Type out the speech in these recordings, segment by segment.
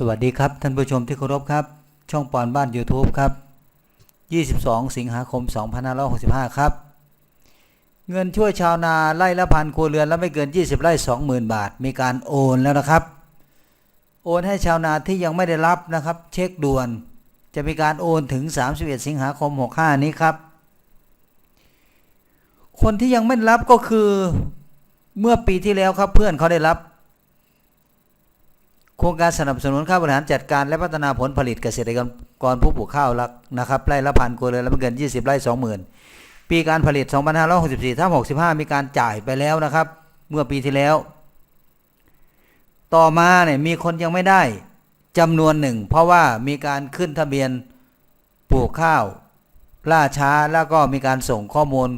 สวัสดีครับท่านผู้ชมที่เคารพครับ ช่องปอนบ้าน YouTube ครับ 22 สิงหาคม 2565 ครับ เงินช่วยชาวนาไร่ละพันครัวเรือนและไม่เกิน 20 ไร่ 20,000 บาท มีการโอนแล้วนะครับ โอนให้ชาวนาที่ยังไม่ได้รับนะครับ เช็คด่วน จะมีการโอนถึง 31 สิงหาคม 65 นี้ครับ คนที่ยังไม่รับก็คือเมื่อปีที่แล้วครับเพื่อนเขาได้รับ โครงการสนับสนุนค่าบริหารจัดการและพัฒนาผลผลิตเกษตรกรผู้ปลูกข้าวลักนะครับไร่ละพันครัวเรือนและไม่เกิน 20 ไร่ 20,000 ปีการผลิต 2564ถ้า65 มีการจ่ายไปแล้วนะครับ เมื่อปีที่แล้ว ต่อมาเนี่ยมีคนยังไม่ได้จำนวนหนึ่ง เพราะว่ามีการขึ้นทะเบียนปลูกข้าวล่าช้าแล้วก็มีการส่งข้อมูล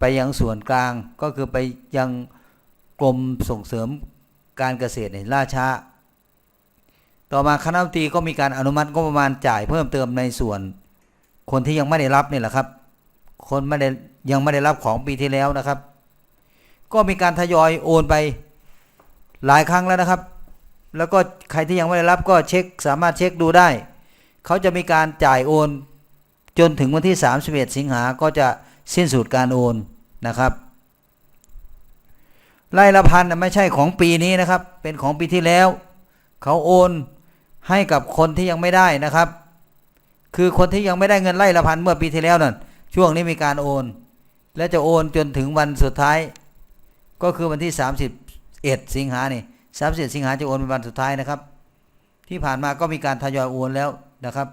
ไปยังส่วนกลางก็คือไปยังกรมส่งเสริมการเกษตรเนี่ยล่าช้า ต่อมาคณะรัฐมนตรีก็มีการอนุมัติงบประมาณจ่ายเพิ่มเติมในส่วน คนที่ยังไม่ได้รับนี่แหละครับ คนไม่ได้ยังไม่ได้รับของปีที่แล้วนะครับ ก็มีการทยอยโอนไปหลายครั้งแล้วนะครับ แล้วก็ใครที่ยังไม่ได้รับก็เช็คสามารถเช็คดูได้ เขาจะมีการจ่ายโอนจนถึงวันที่ 31 สิงหาก็จะสิ้นสุดการโอนนะครับไร่ละพันไม่ใช่ของปีนี้นะครับ เป็นของปีที่แล้ว เขาโอน ให้กับคนที่ยังไม่ได้นะครับ คือคนที่ยังไม่ได้เงินไร่ละพันเมื่อปีที่แล้วนั่นช่วงนี้มีการโอน และจะโอนจนถึงวันสุดท้าย ก็คือวันที่ 31 สิงหานี่31สิงหาจะโอนเป็นวันสุดท้ายนะครับ ที่ผ่านมาก็มีการทยอยโอนแล้วนะครับ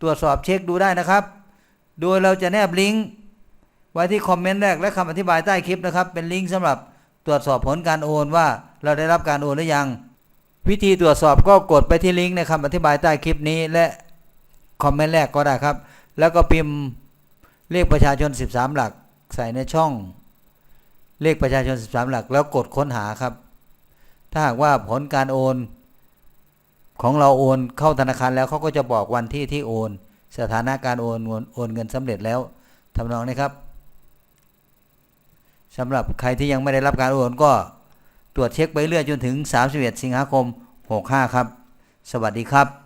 ตรวจสอบเช็คดูได้นะครับ โดยเราจะแนบลิงก์ไว้ที่คอมเมนต์แรกและคำอธิบายใต้คลิปนะครับ เป็นลิงก์สำหรับตรวจสอบผลการโอนว่าเราได้รับการโอนหรือยัง วิธีตรวจสอบก็กดไปที่ลิงก์ในคำอธิบายใต้คลิปนี้และคอมเมนต์แรกก็ได้ครับ แล้วก็พิมพ์เลขประชาชน 13 หลัก ใส่ในช่อง เลขประชาชน 13 หลัก แล้วกดค้นหาครับ ถ้าหากว่าผลการโอน ของเราโอนเข้าธนาคารแล้วเขาก็จะบอกวันที่ที่โอน สถานะการโอนโอนโอนเงินสำเร็จแล้วทำนองนี้ครับสำหรับใครที่ยังไม่ได้รับการโอนก็ ตรวจเช็คไปเรื่อยจนถึง 31 สิงหาคม 65 ครับ สวัสดีครับ